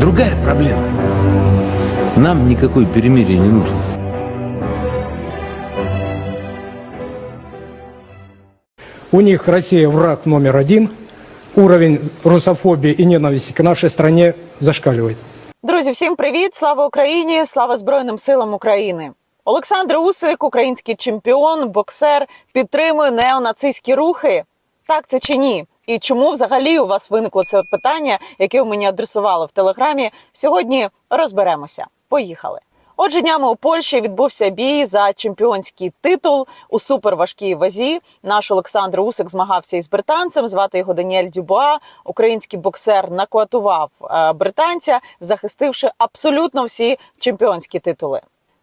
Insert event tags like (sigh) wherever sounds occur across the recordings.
Другая проблема. Нам никакой перемирие не нужно. У них Россия враг номер один. Уровень русофобии и ненависти к нашей стране зашкаливает. Друзі, всім привіт! Слава Україні! Слава Збройним силам України! Олександр Усик, український чемпіон, боксер, підтримує неонацистські рухи. Так це чи ні? І чому взагалі у вас виникло це питання, яке ви мені адресували в телеграмі? Сьогодні розберемося. Поїхали. Отже, днями у Польщі відбувся бій за чемпіонський титул у суперважкій вазі. Наш Олександр Усик змагався із британцем. Звати його Даніель Дюбуа. Український боксер накотував е, британця, захистивши абсолютно всі чемпіонські титули.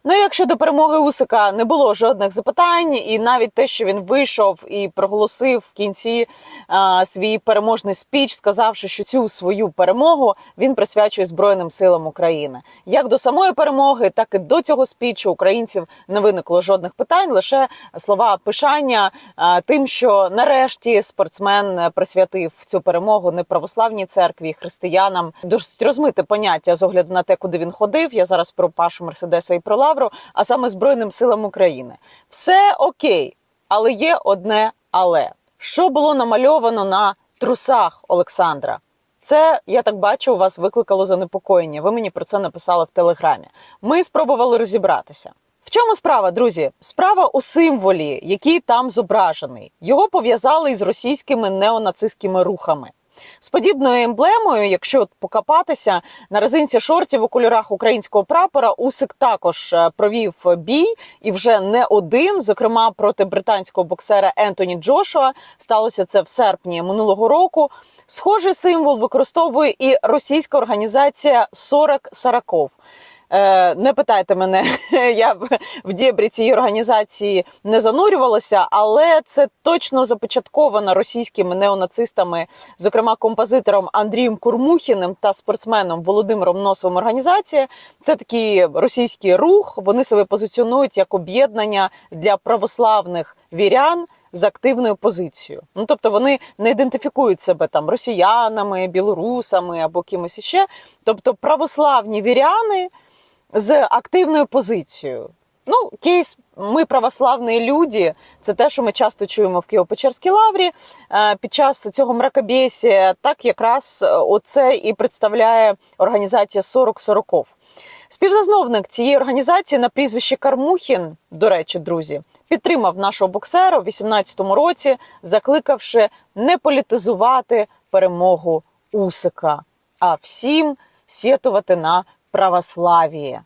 Ну, якщо до перемоги Усика не було жодних запитань, і навіть те, що він вийшов і проголосив в кінці е, свій переможний спіч, сказавши, що цю свою перемогу він присвячує Збройним силам України. Як до самої перемоги, так і до цього спічу українців не виникло жодних питань, лише слова пишання е, тим, що нарешті спортсмен присвятив цю перемогу не православній церкві, християнам. Досить розмите поняття з огляду на те, куди він ходив. Я зараз про Пашу Мерседеса і про Лавру, а саме Збройним силам України. Все окей, але є одне але. Що було намальовано на трусах Олександра? Це я так бачу, у вас викликало занепокоєння. Ви мені про це написали в телеграмі. Ми спробували розібратися. В чому справа, друзі? Справа у символі, який там зображений. Його пов'язали із російськими неонацистськими рухами. З подібною емблемою, якщо покопатися на резинці шортів у кольорах українського прапора, Усик також е, провів бій і вже не один, зокрема проти британського боксера Ентоні Джошуа. Сталося це в серпні минулого року. Схожий символ використовує і російська організація 40 Сараков. Е, Не питайте мене, (laughs) я в- в дєбрі цієї організації не занурювалася, але це точно започаткована російськими неонацистами, зокрема композитором Андрієм Курмухіним та спортсменом Володимиром Носовим організація. Це такий російський рух. Вони себе позиціонують як об'єднання для православних вірян. З активною позицією, ну тобто вони не ідентифікують себе там росіянами, білорусами або кимось іще. Тобто православні віряни з активною позицією. Ну, кейс ми православні люди. Це те, що ми часто чуємо в Києво-Печерській лаврі е, під час цього мракобесія. Так якраз е, оце і представляє організація 40 Сороков. Співзасновник цієї організації на прізвище Кармухін, до речі, друзі, підтримав нашого боксера у 18-му році, закликавши не політизувати перемогу Усика, а всім сєтувати на православ'я.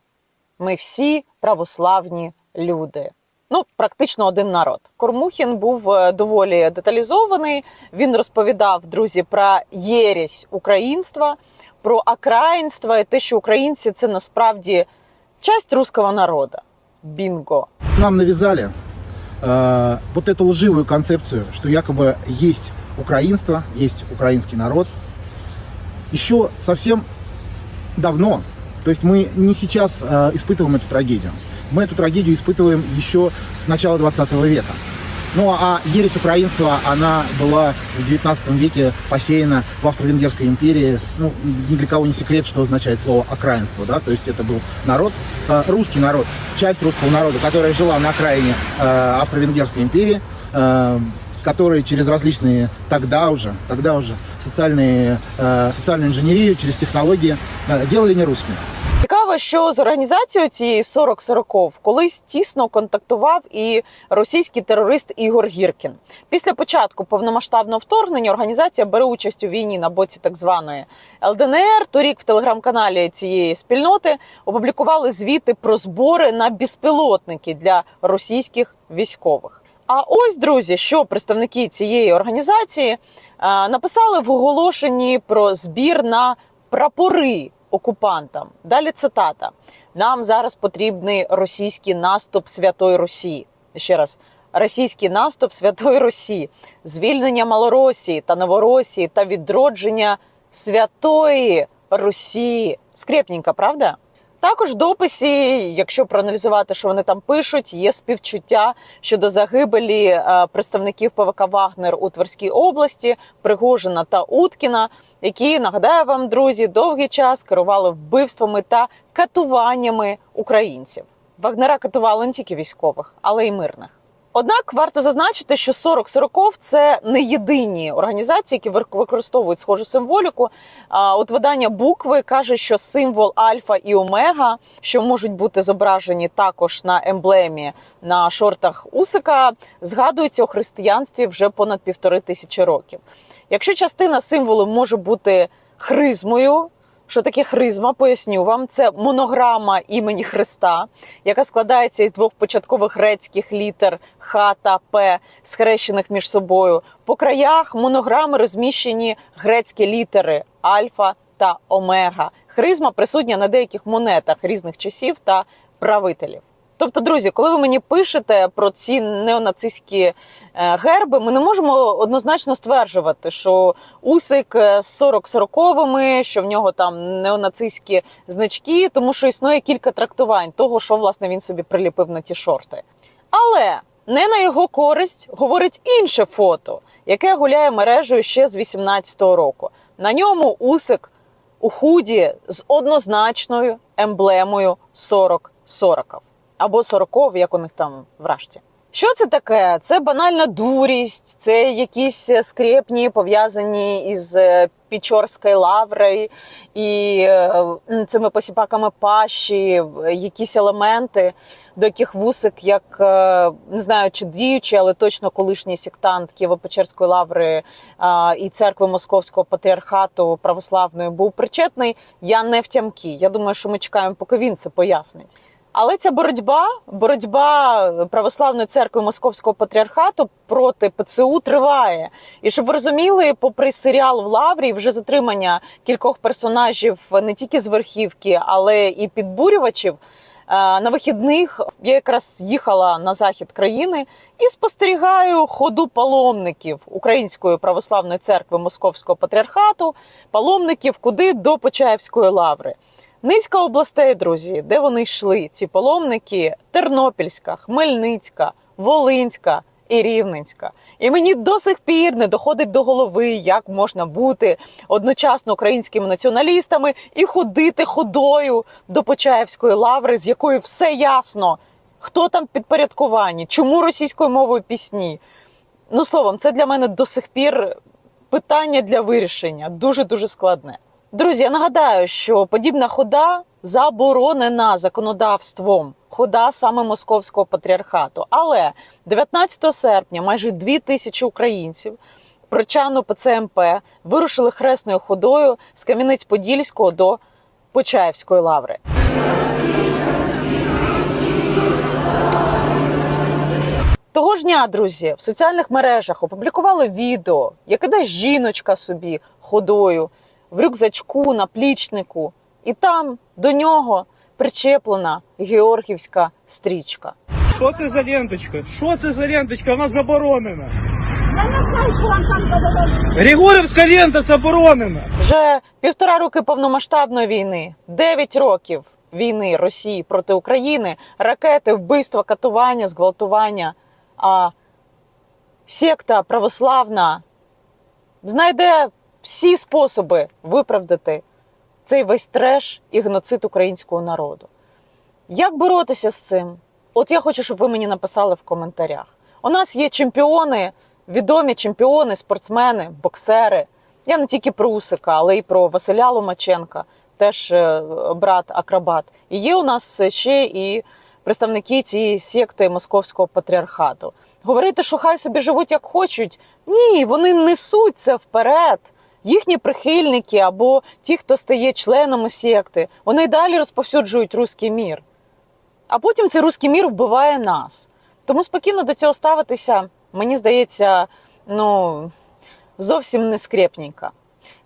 Ми всі православні люди. Ну, практично один народ. Кормухін був е, доволі деталізований. Він розповідав друзі про єресь українства, про окраїнство і те, що українці це насправді часть руського народу. Бінго. Нам навязали э, вот эту лживую концепцию, что якобы есть украинство, есть украинский народ. Еще совсем давно, то есть мы не сейчас э, испытываем эту трагедию. Мы эту трагедию испытываем еще с начала 20 века. Ну а ересь украинства, она была в 19 веке посеяна в Австро-Венгерской империи. Ну, ни для кого не секрет, что означает слово окраинство, да, то есть это был народ, э, русский народ, часть русского народа, которая жила на окраине э, Австро-Венгерской империи, э, которые через различные тогда уже, тогда уже социальные, э, социальную инженерию, через технологии э, делали не русскими. Цікаво, що з організацією цієї 40 Сороков колись тісно контактував і російський терорист Ігор Гіркін. Після початку повномасштабного вторгнення організація бере участь у війні на боці так званої ЛДНР. Торік в телеграм-каналі цієї спільноти опублікували звіти про збори на безпілотники для російських військових. А ось, друзі, що представники цієї організації е, написали в оголошенні про збір на прапори окупантам. Далі цитата: нам зараз потрібний російський наступ Святої Росії. Ще раз. Російський наступ Святої Росії, звільнення Малоросії та Новоросії та відродження Святої Росії. Скрепненько, правда? Також в дописі, якщо проаналізувати, що вони там пишуть, є співчуття щодо загибелі е, представників ПВК Вагнер у Тверській області, Пригожина та Уткіна, які нагадаю вам, друзі, довгий час керували вбивствами та катуваннями українців. Вагнера катували не тільки військових, але й мирних. Однак варто зазначити, що 40 сороков це не єдині організації, які використовують схожу символіку. А от видання букви каже, що символ альфа і омега, що можуть бути зображені також на емблемі на шортах Усика, згадуються у християнстві вже понад півтори тисячі років. Якщо частина символу може бути хризмою. Що таке хризма? Поясню вам. Це монограма імені Христа, яка складається із двох початкових грецьких літер Х та П, схрещених між собою. По краях монограми розміщені грецькі літери альфа та омега. Хризма присутня на деяких монетах різних часів та правителів. Тобто, друзі, коли ви мені пишете про ці неонацистські е, герби, ми не можемо однозначно стверджувати, що Усик з 40-40-вими, що в нього там неонацистські значки, тому що існує кілька трактувань того, що власне він собі приліпив на ті шорти. Але не на його користь говорить інше фото, яке гуляє мережею ще з 18-го року. На ньому Усик у худі з однозначною емблемою 40-40 або 40, як у них там в рашті. Що це таке? Це банальна дурість, це якісь скрепні пов'язані із е, Пічорською лаврою і е, цими посіпаками пащі, якісь елементи, до яких вусик, як е, не знаю, чи діючий, але точно колишній сектант Києво-Печерської лаври і церкви Московського патріархату православної був причетний. Я не втямки. Я думаю, що ми чекаємо, поки він це пояснить. Але ця боротьба, боротьба православної церкви Московського патріархату проти ПЦУ триває. І щоб ви розуміли, попри серіал в Лаврі, вже затримання кількох персонажів не тільки з верхівки, але і підбурювачів. е, На вихідних я якраз їхала на захід країни і спостерігаю ходу паломників Української православної церкви Московського патріархату, паломників куди до Почаївської лаври. Низка областей, друзі, де вони йшли, ці паломники: Тернопільська, Хмельницька, Волинська і Рівненська. І мені до сих пір не доходить до голови, як можна бути одночасно українськими націоналістами і ходити ходою до Почаївської лаври, з якої все ясно, хто там підпорядковані, чому російською мовою пісні. Ну словом, це для мене до сих пір питання для вирішення дуже дуже складне. Друзі, я нагадаю, що подібна хода заборонена законодавством. Хода саме московського патріархату. Але 19 серпня майже дві тисячі українців прочану ПЦМП вирушили хресною ходою з Кам'янець-Подільського до Почаївської лаври. Того ж дня, друзі, в соціальних мережах опублікували відео, як іде жіночка собі ходою в рюкзачку, на плічнику, і там до нього причеплена георгівська стрічка. Що це за ленточка? Що це за ленточка? Вона заборонена. Григорівська лента заборонена. Вже півтора роки повномасштабної війни, 9 років війни Росії проти України, ракети, вбивства, катування, зґвалтування. А секта православна знайде всі способи виправдати цей весь треш і геноцид українського народу. Як боротися з цим? От я хочу, щоб ви мені написали в коментарях. У нас є чемпіони, відомі чемпіони, спортсмени, боксери. Я не тільки про Усика, але й про Василя Ломаченка, теж е, брат Акробат. І є у нас ще і представники цієї секти московського патріархату. Говорити, що хай собі живуть як хочуть. Ні, вони несуть це вперед. Їхні прихильники або ті, хто стає членами секти, вони й далі розповсюджують руський мір. А потім цей руський мір вбиває нас. Тому спокійно до цього ставитися, мені здається, ну зовсім не скрепненько.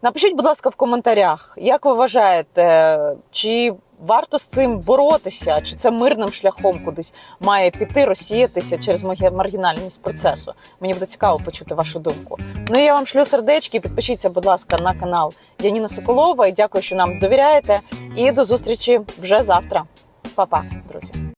Напишіть, будь ласка, в коментарях, як ви вважаєте, чи варто з цим боротися, чи це мирним шляхом кудись має піти, розсіятися через маргінальність процесу? Мені буде цікаво почути вашу думку. Ну і я вам шлю сердечки. Підпишіться, будь ласка, на канал Яніна Соколова. І дякую, що нам довіряєте. І до зустрічі вже завтра. Па-па, друзі.